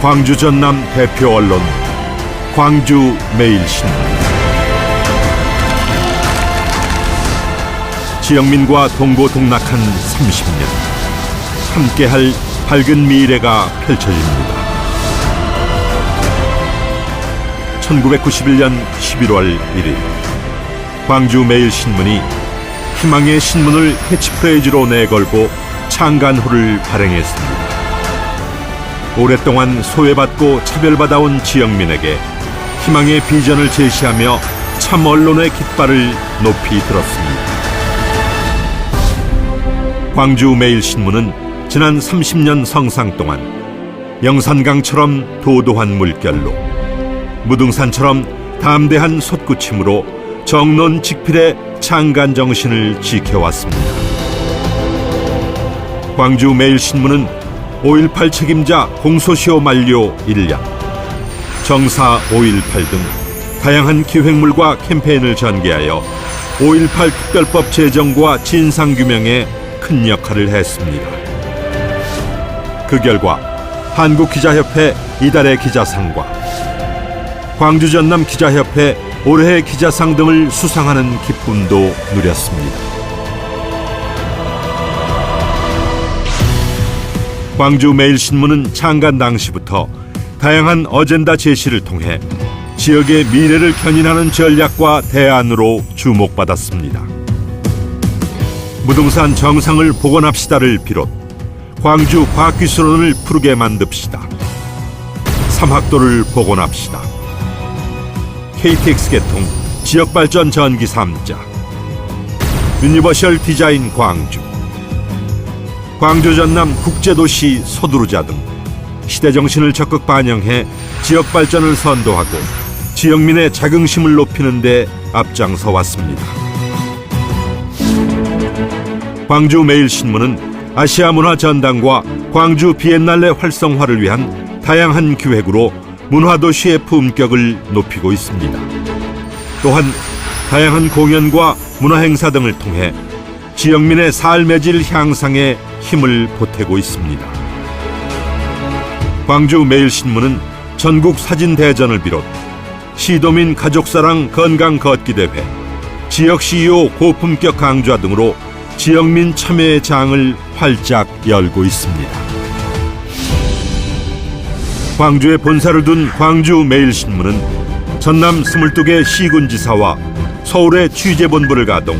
광주 전남 대표 언론 광주 매일신문 지영민과 동고동락한 30년 함께할 밝은 미래가 펼쳐집니다. 1991년 11월 1일 광주 매일신문이 희망의 신문을 캐치프레이즈로 내걸고 창간호를 발행했습니다. 오랫동안 소외받고 차별받아온 지영민에게 희망의 비전을 제시하며 참 언론의 깃발을 높이 들었습니다. 광주 매일신문은 지난 30년 성상 동안 영산강처럼 도도한 물결로 무등산처럼 담대한 솟구침으로 정론 직필의 창간 정신을 지켜왔습니다. 광주 매일신문은 5.18 책임자 공소시효 만료 1년, 정사 5.18 등 다양한 기획물과 캠페인을 전개하여 5.18 특별법 제정과 진상규명에 큰 역할을 했습니다. 그 결과 한국기자협회 이달의 기자상과 광주 전남 기자협회 올해의 기자상 등을 수상하는 기쁨도 누렸습니다. 광주 매일신문은 창간 당시부터 다양한 어젠다 제시를 통해 지역의 미래를 견인하는 전략과 대안으로 주목받았습니다. 무등산 정상을 복원합시다를 비롯 광주 과학기술원을 푸르게 만듭시다. 삼학도를 복원합시다. KTX 개통 지역발전 전기 3자 유니버셜 디자인 광주 광주 전남 국제도시 서두르자 등 시대 정신을 적극 반영해 지역 발전을 선도하고 지역민의 자긍심을 높이는 데 앞장서 왔습니다. 광주 매일신문은 아시아 문화 전당과 광주 비엔날레 활성화를 위한 다양한 기획으로 문화도시의 품격을 높이고 있습니다. 또한 다양한 공연과 문화행사 등을 통해 지역민의 삶의 질 향상에 힘을 보태고 있습니다. 광주 매일신문은 전국 사진 대전을 비롯 시도민 가족사랑 건강 걷기 대회, 지역 CEO 고품격 강좌 등으로 지역민 참여의 장을 활짝 열고 있습니다. 광주에 본사를 둔 광주 매일신문은 전남 22개 시군지사와 서울의 취재본부를 가동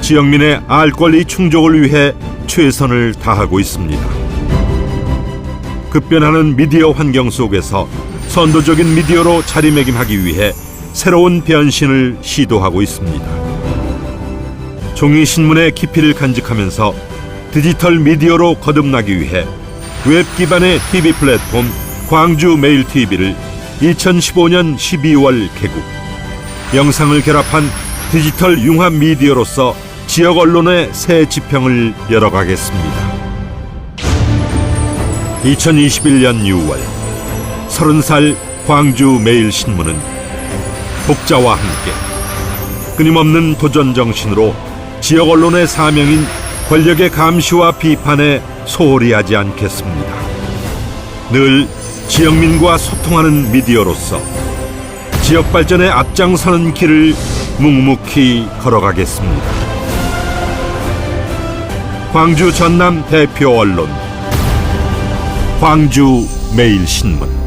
지역민의 알 권리 충족을 위해 최선을 다하고 있습니다. 급변하는 미디어 환경 속에서 선도적인 미디어로 자리매김하기 위해 새로운 변신을 시도하고 있습니다. 종이 신문의 깊이를 간직하면서 디지털 미디어로 거듭나기 위해 웹 기반의 TV 플랫폼 광주 메일 TV를 2015년 12월 개국. 영상을 결합한 디지털 융합 미디어로서 지역 언론의 새 지평을 열어가겠습니다. 2021년 6월 30살 광주 매일 신문은 독자와 함께 끊임없는 도전 정신으로 지역 언론의 사명인 권력의 감시와 비판에 소홀히 하지 않겠습니다. 늘 지역민과 소통하는 미디어로서 지역 발전에 앞장서는 길을 묵묵히 걸어가겠습니다. 광주 전남 대표 언론 광주 매일신문